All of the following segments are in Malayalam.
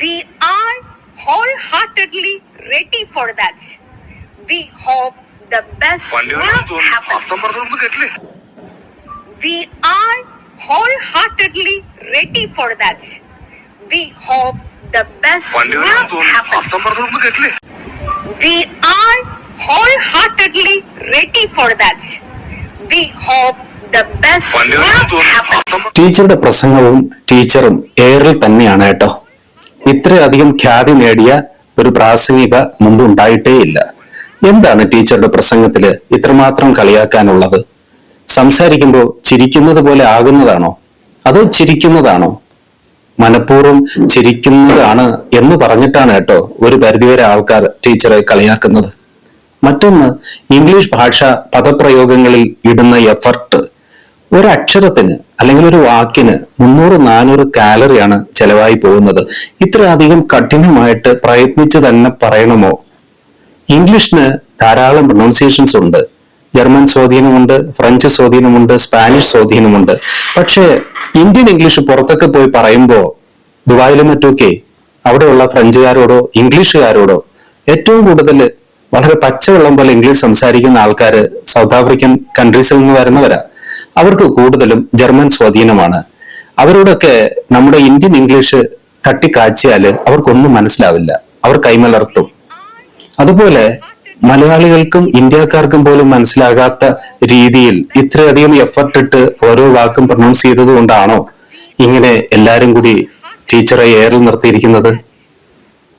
We are wholeheartedly ready for that. We hope the best will happen. We are wholeheartedly ready for that. We hope the best will happen. We are wholeheartedly ready for that. We hope the best will happen. ടീച്ചറുടെ പ്രസംഗവും ടീച്ചറും എയറിൽ തന്നെയാണ് കേട്ടോ ഇത്രയധികം ഖ്യാതി നേടിയ ഒരു പ്രാസംഗിക മുമ്പ് ഉണ്ടായിട്ടേയില്ല. എന്താണ് ടീച്ചറുടെ പ്രസംഗത്തിൽ ഇത്രമാത്രം കളിയാക്കാനുള്ളത്? സംസാരിക്കുമ്പോൾ ചിരിക്കുന്നത് പോലെ ആകുന്നതാണോ? അതോ ചിരിക്കുന്നതാണോ? മനഃപൂർവം ചിരിക്കുന്നതാണ് എന്ന് പറഞ്ഞിട്ടാണ് കേട്ടോ ഒരു പരിധിവരെ ആൾക്കാർ ടീച്ചറെ കളിയാക്കുന്നത്. മറ്റൊന്ന് ഇംഗ്ലീഷ് ഭാഷ പദപ്രയോഗങ്ങളിൽ ഇടുന്ന എഫർട്ട് ഒരക്ഷരത്തിന് അല്ലെങ്കിൽ ഒരു വാക്കിന് മുന്നൂറ് നാനൂറ് കാലറിയാണ് ചെലവായി പോകുന്നത്. ഇത്രയധികം കഠിനമായിട്ട് പ്രയത്നിച്ചു തന്നെ പറയണമോ? ഇംഗ്ലീഷിന് ധാരാളം പ്രൊണൗൺസിയേഷൻസ് ഉണ്ട്. ജർമ്മൻ സ്വാധീനമുണ്ട് ഫ്രഞ്ച് സ്വാധീനമുണ്ട് സ്പാനിഷ് സ്വാധീനമുണ്ട്. പക്ഷേ ഇന്ത്യൻ ഇംഗ്ലീഷ് പുറത്തൊക്കെ പോയി പറയുമ്പോൾ ദുബായിലും മറ്റൊക്കെ അവിടെയുള്ള ഫ്രഞ്ചുകാരോടോ ഇംഗ്ലീഷുകാരോടോ ഏറ്റവും കൂടുതൽ വളരെ പച്ചവെള്ളം പോലെ ഇംഗ്ലീഷ് സംസാരിക്കുന്ന ആൾക്കാർ സൗത്ത് ആഫ്രിക്കൻ കൺട്രീസിൽ നിന്ന് വരുന്നവരാ. അവർക്ക് കൂടുതലും ജർമ്മൻ സ്വാധീനമാണ്. അവരോടൊക്കെ നമ്മുടെ ഇന്ത്യൻ ഇംഗ്ലീഷ് തട്ടിക്കാച്ചിയാൽ അവർക്കൊന്നും മനസ്സിലാവില്ല. അവർ കൈമലർത്തും. അതുപോലെ മലയാളികൾക്കും ഇന്ത്യക്കാർക്കും പോലും മനസ്സിലാകാത്ത രീതിയിൽ ഇത്രയധികം എഫർട്ട് ഇട്ട് ഓരോ വാക്കും പ്രൊണൗൺസ് ചെയ്തത് കൊണ്ടാണോ ഇങ്ങനെ എല്ലാരും കൂടി ടീച്ചറെ ഏറിൽ നിർത്തിയിരിക്കുന്നത്?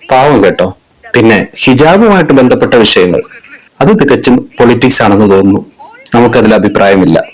പാവം കേട്ടോ. പിന്നെ ഹിജാബുമായിട്ട് ബന്ധപ്പെട്ട വിഷയങ്ങൾ. അത് തികച്ചും പൊളിറ്റിക്സ് ആണെന്ന് തോന്നുന്നു. നമുക്കതിൽ അഭിപ്രായമില്ല.